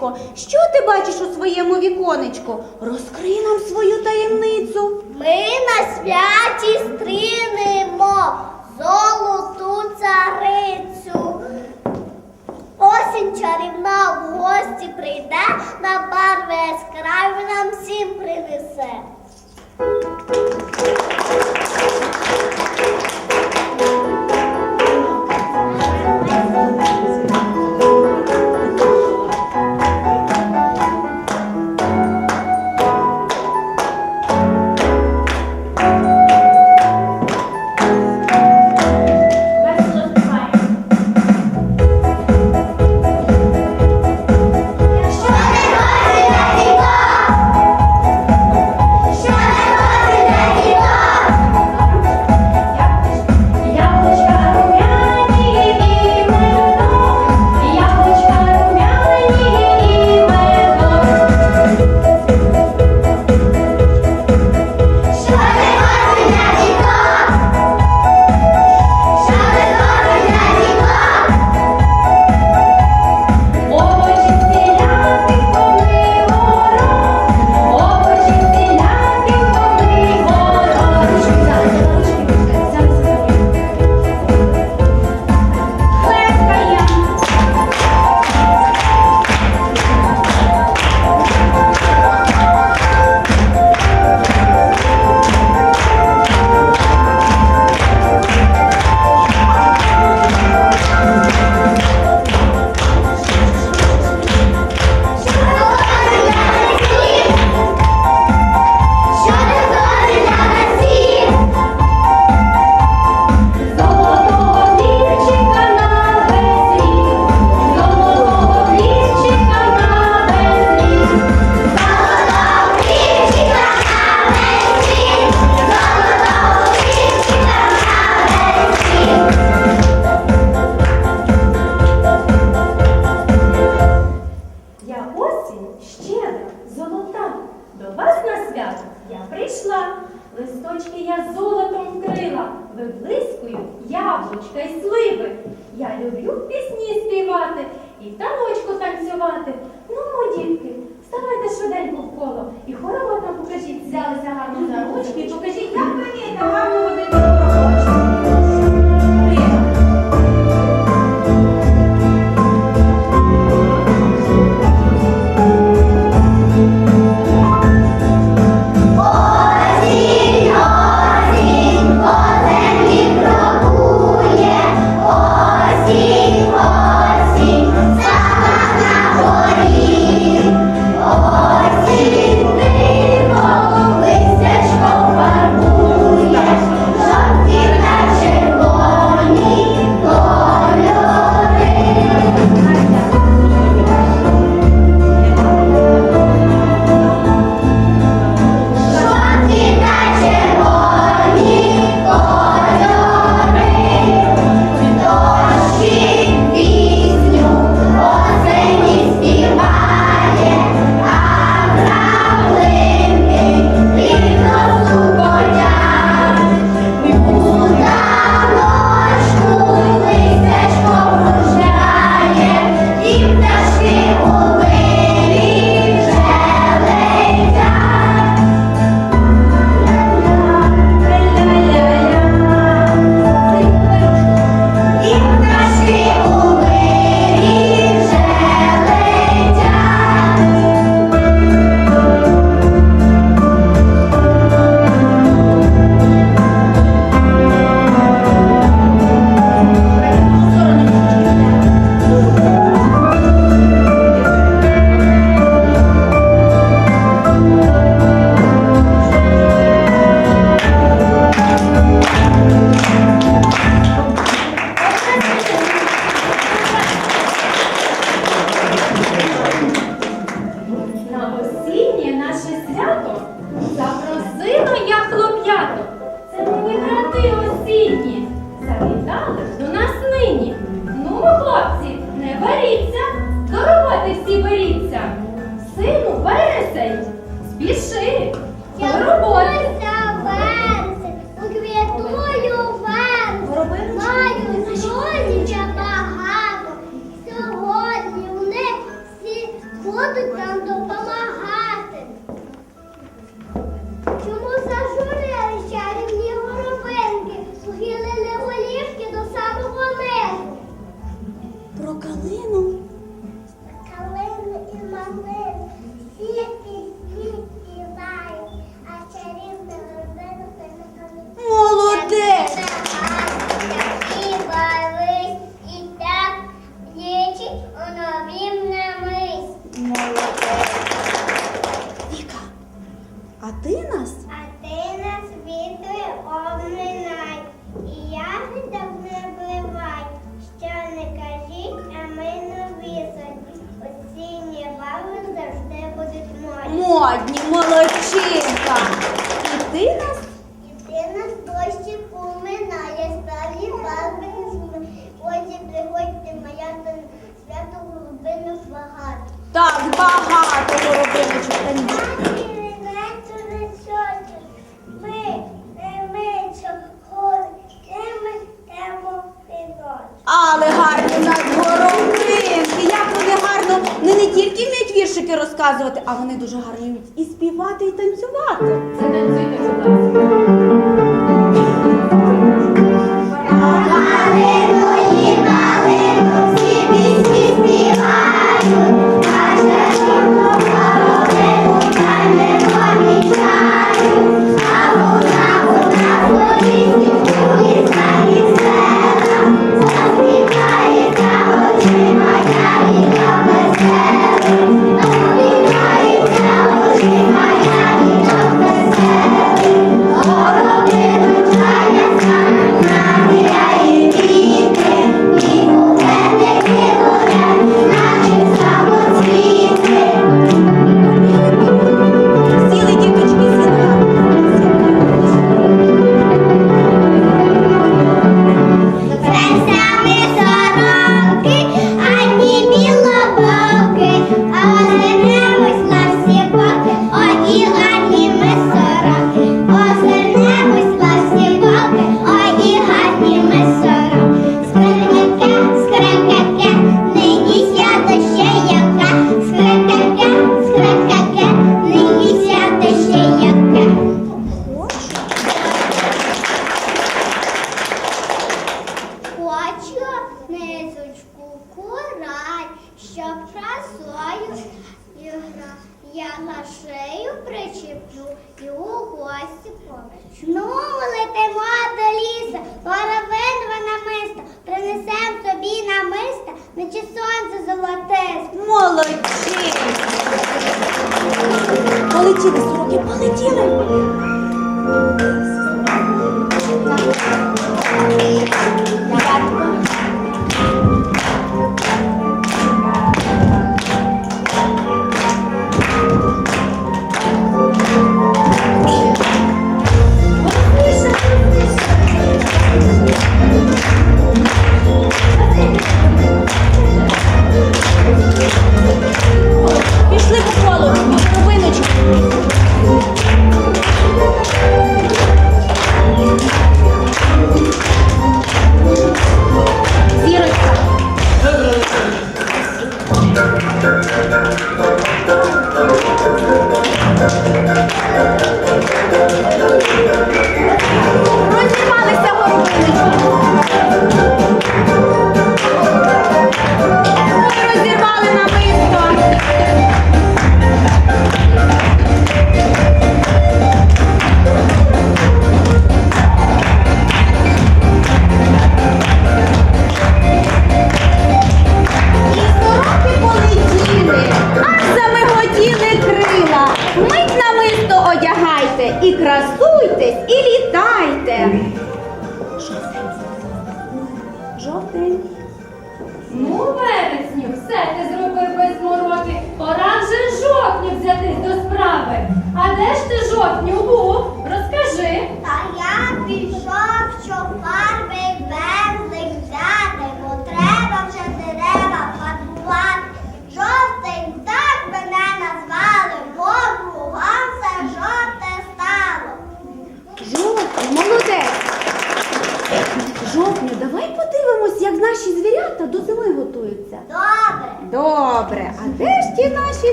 Сонечко, що ти бачиш у своєму віконечку? Розкрий нам свою таємницю. Ми на святі стрінемо золоту царицю. Осінь чарівна в гості прийде, на барви весь нам всім принесе. розказувати, а вони дуже гарні і співати, і танцювати. Затанцюйте, будь ласка. полетіли, сороки, полетіли.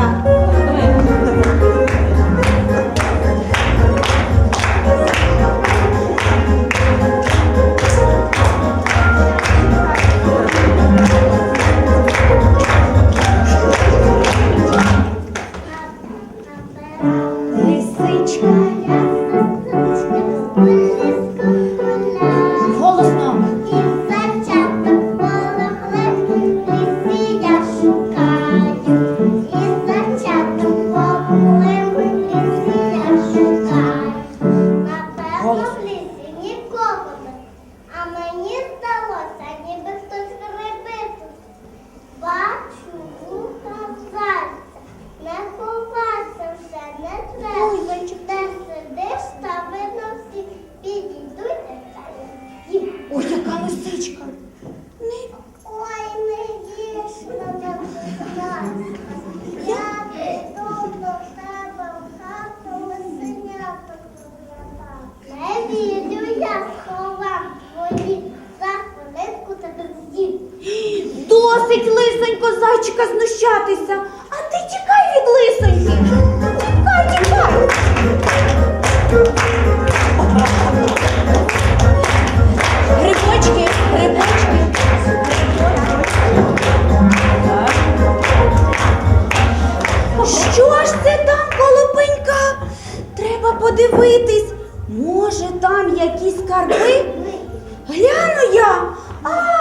啊 треба подивитись. Може, там якісь скарби? Гляну я. А!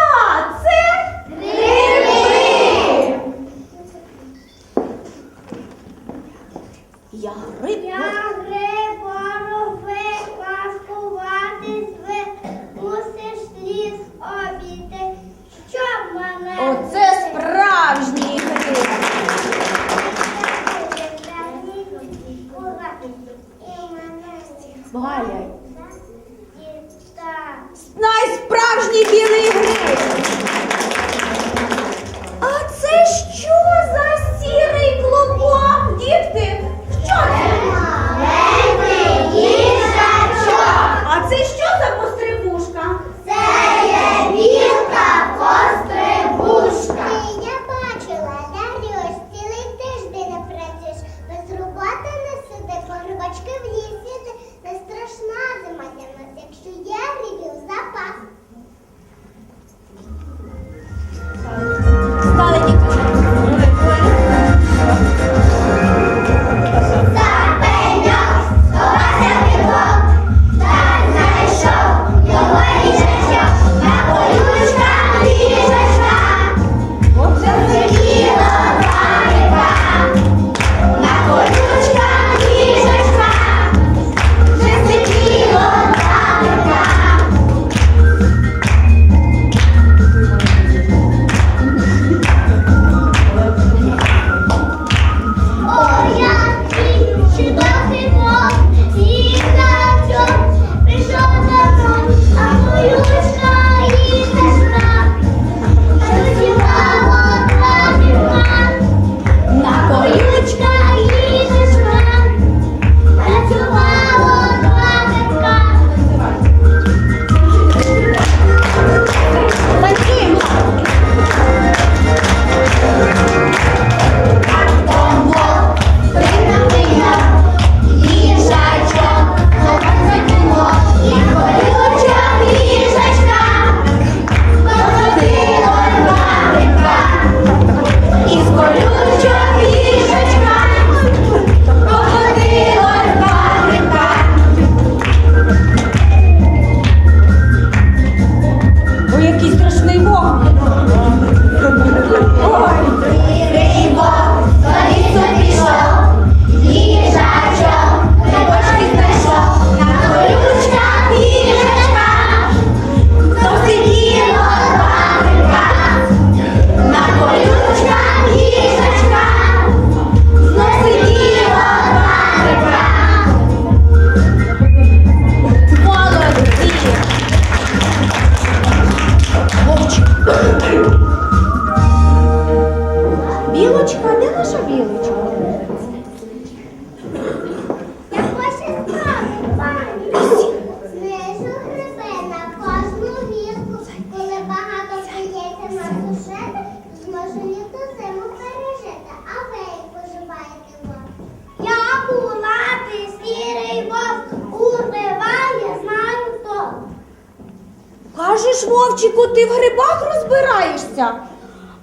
Ж, Вовчику, ти в грибах розбираєшся?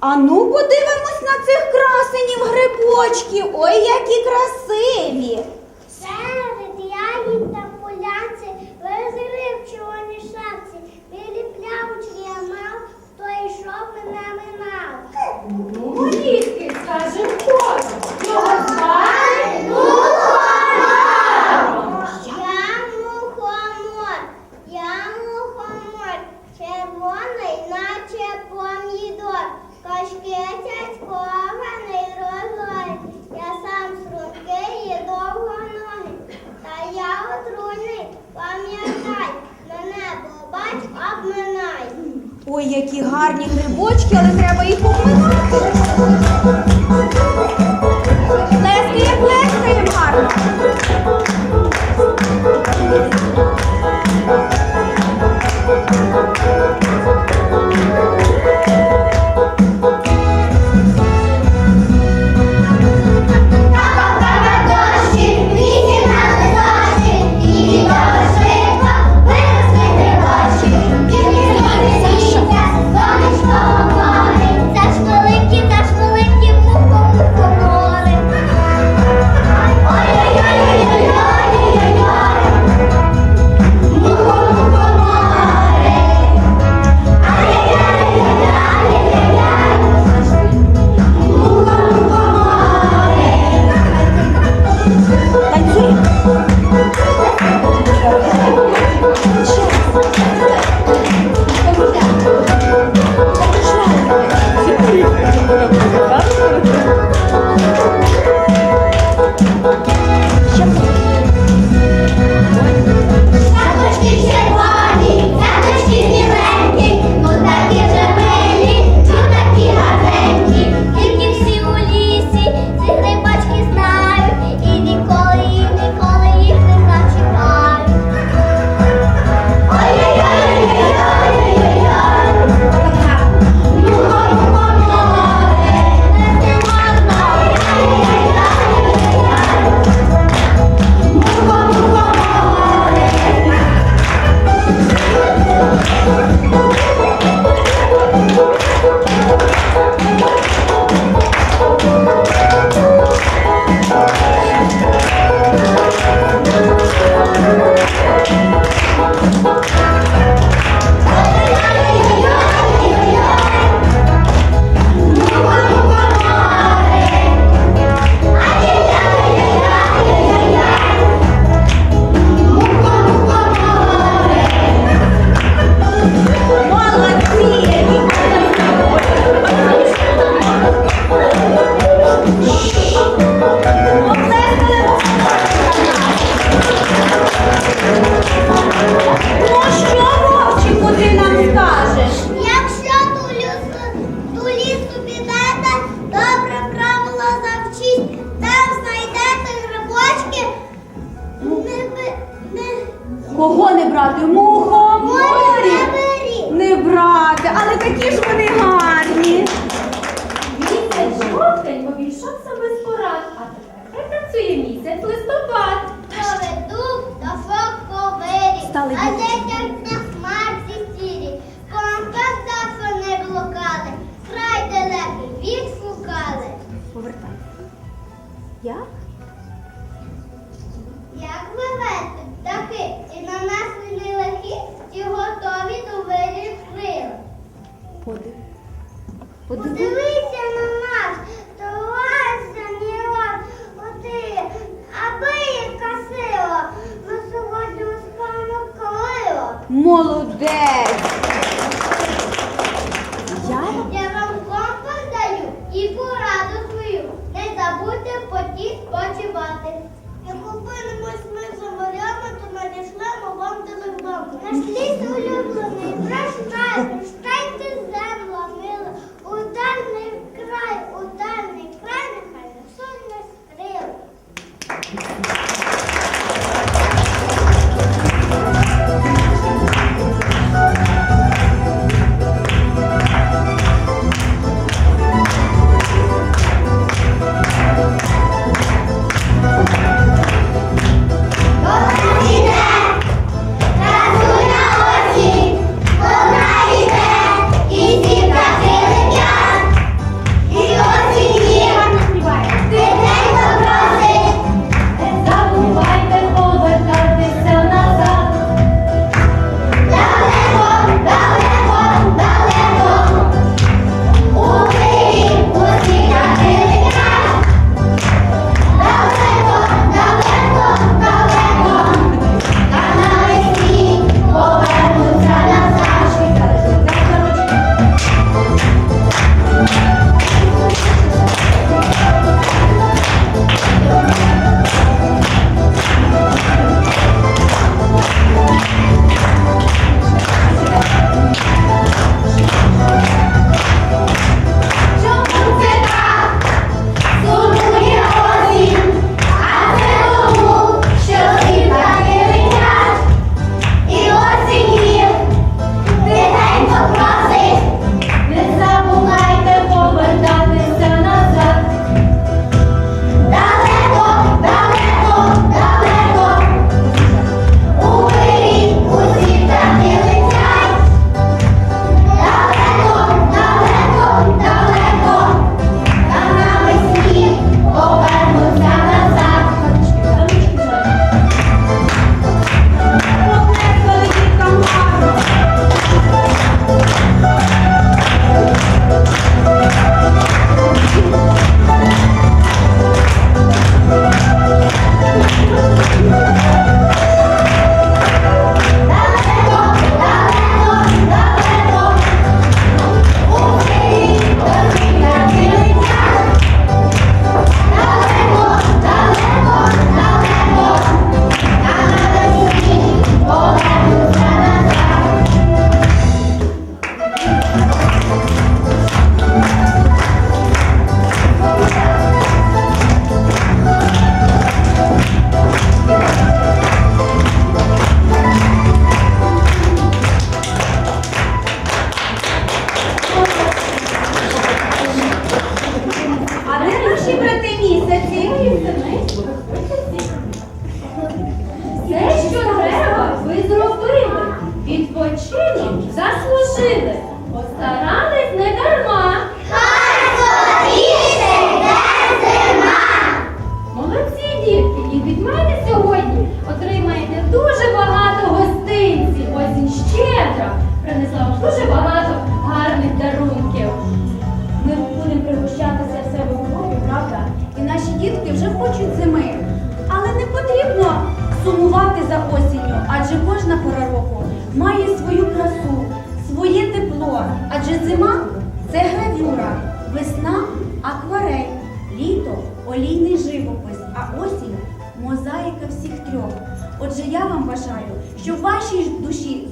Ану, подивимось на цих красенів грибочків. Ой, які красиві. Які гарні грибочки, але треба їх обминати. Брати, але такі ж вони гарні. Місяць жовтень обійшовся без порад, а тепер працює місяць листопад. Доведу до фоковирі, а летять на хмарці сірі, компас завтра не блукали, край далекий відшукали. Повертай. Я? Як ви ведете птахи, і на нас не лихі, ті готові до вирі. Подиви. Подивися на нас, товарися мільйон, оти, аби яка сила, ми сьогодні успану колила. Молодець. Я? Я вам компас даю і пораду свою. Не забудьте потік спочивати.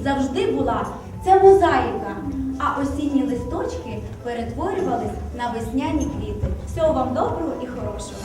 завжди була це мозаїка, а осінні листочки перетворювались на весняні квіти. Всього вам доброго і хорошого!